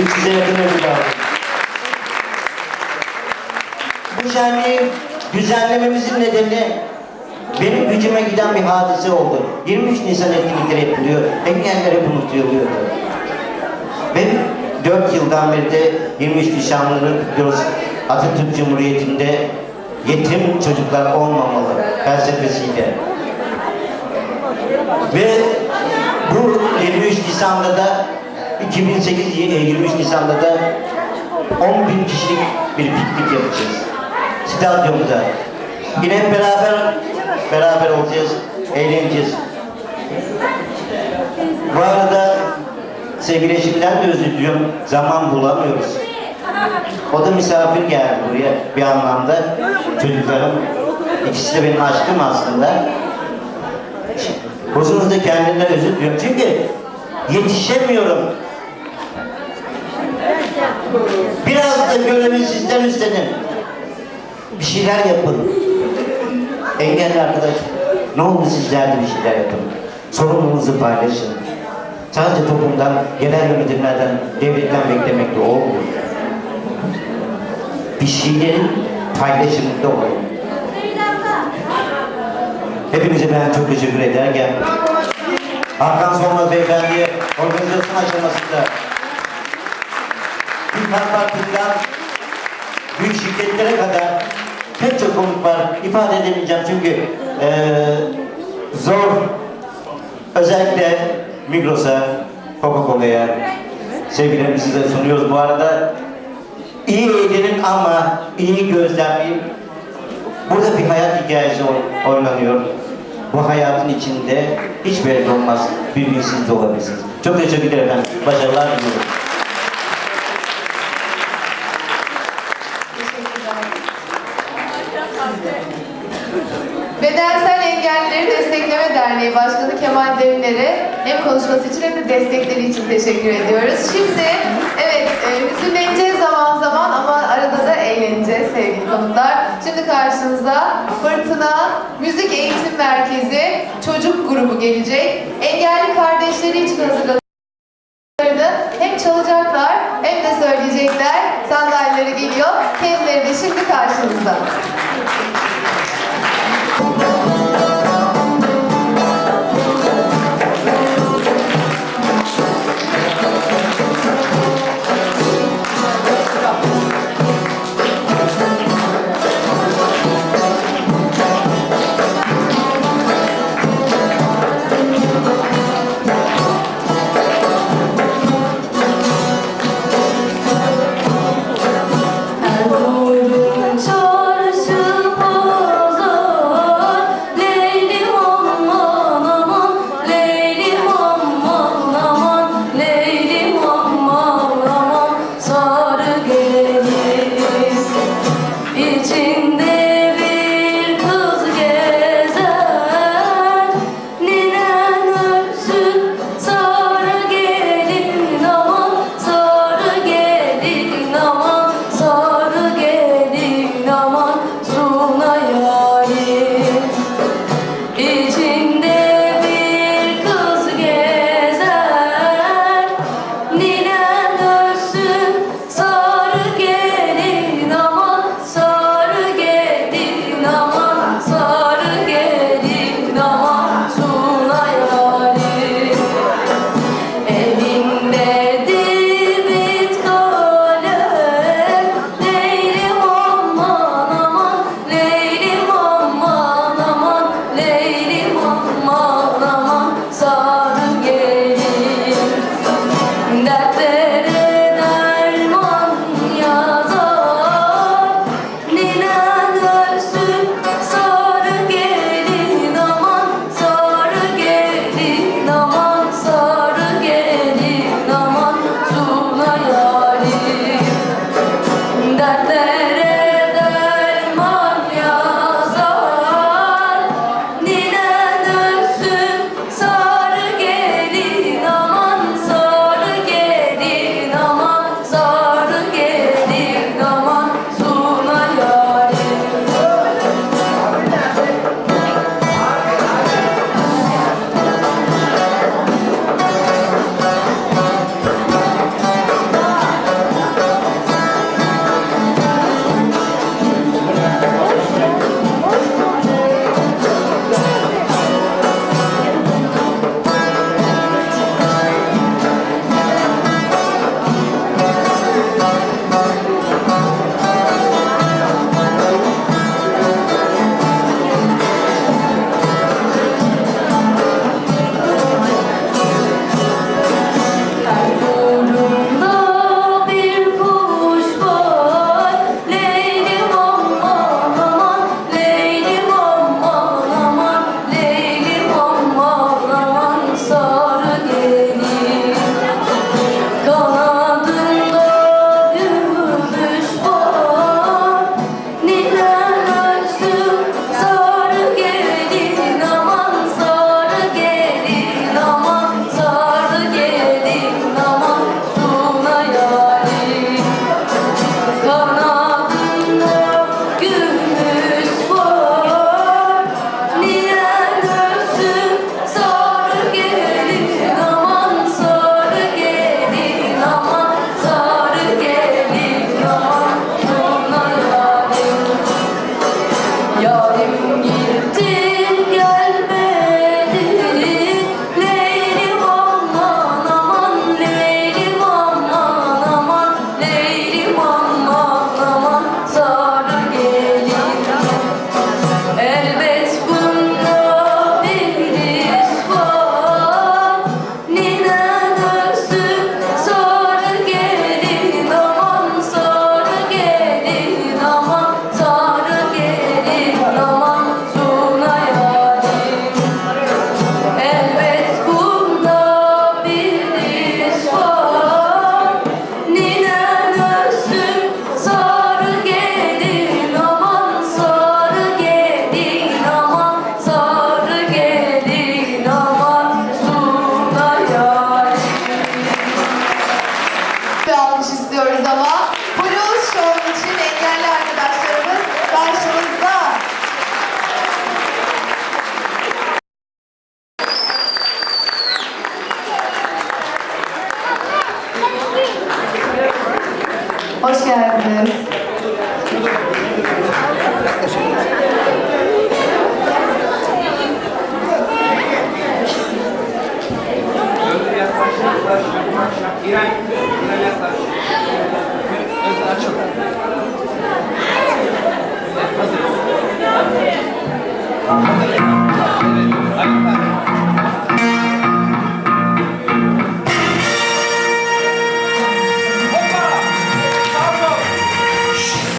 300'e yakın ödül aldım. Bu şenliği düzenlememizin nedeni benim gücüme giden bir hadise oldu. 23 Nisan etkinlikleri yapılıyor. Engeller hep unutuluyordu. Ve 4 yıldan beri de 23 Nisanları kutluyoruz. Atatürk Cumhuriyeti'nde yetim çocuklar olmamalı felsefesiyle. Ve bu 23 Nisan'da da 2008 23 Nisan'da da 10 bin kişilik bir piknik yapacağız. Stadyumda. Yine beraber beraber olacağız, eğleneceğiz. Bu arada sevgili eşimden de özür diliyorum. Zaman bulamıyoruz. O da misafir geldi buraya bir anlamda. Çocuklarım. İkisi de benim aşkım aslında. Huzurunuzda kendimden özür diliyorum. Çünkü yetişemiyorum. Biraz da görevi sizden üstlenin. Bir şeyler yapın. Engelli arkadaş, ne oldu sizler de bir şeyler yapın. Sorumluluğunuzu paylaşın. Sadece toplumdan, genel yönetimlerden, devletten beklemek de olmuyor. Bir şeylerin paylaşımında olun. Hepinize ben çok teşekkür ederken Hakan Solmaz Beyefendi'ye organizasyon aşamasında bir Park'tan büyük şirketlere kadar pek çok konuk var. İfade edemeyeceğim çünkü eee, zor özellikle Migros'a, Coca-Cola'ya sevgilerimizi de sunuyoruz bu arada. İyi eğlenin ama iyi gözlemleyin. Burada bir hayat hikayesi oy- oynanıyor. Bu hayatın içinde hiç belli olmaz. Bir gün de olabilirsiniz. Çok teşekkür ederim efendim. Başarılar diliyorum. Bedensel Engellileri Destekleme Derneği Başkanı Kemal Derinler'e hem konuşması için hem de destekleri için teşekkür ediyoruz. Şimdi evet e, hüzünleneceğiz zaman zaman ama arada da eğleneceğiz sevgili konuklar. Şimdi karşınızda Fırtına Müzik Eğitim Merkezi çocuk grubu gelecek. Engelli kardeşleri için hazırladık. Hem çalacaklar hem de söyleyecekler. Sandalyeleri geliyor. Kendileri de şimdi karşınızda. Travis.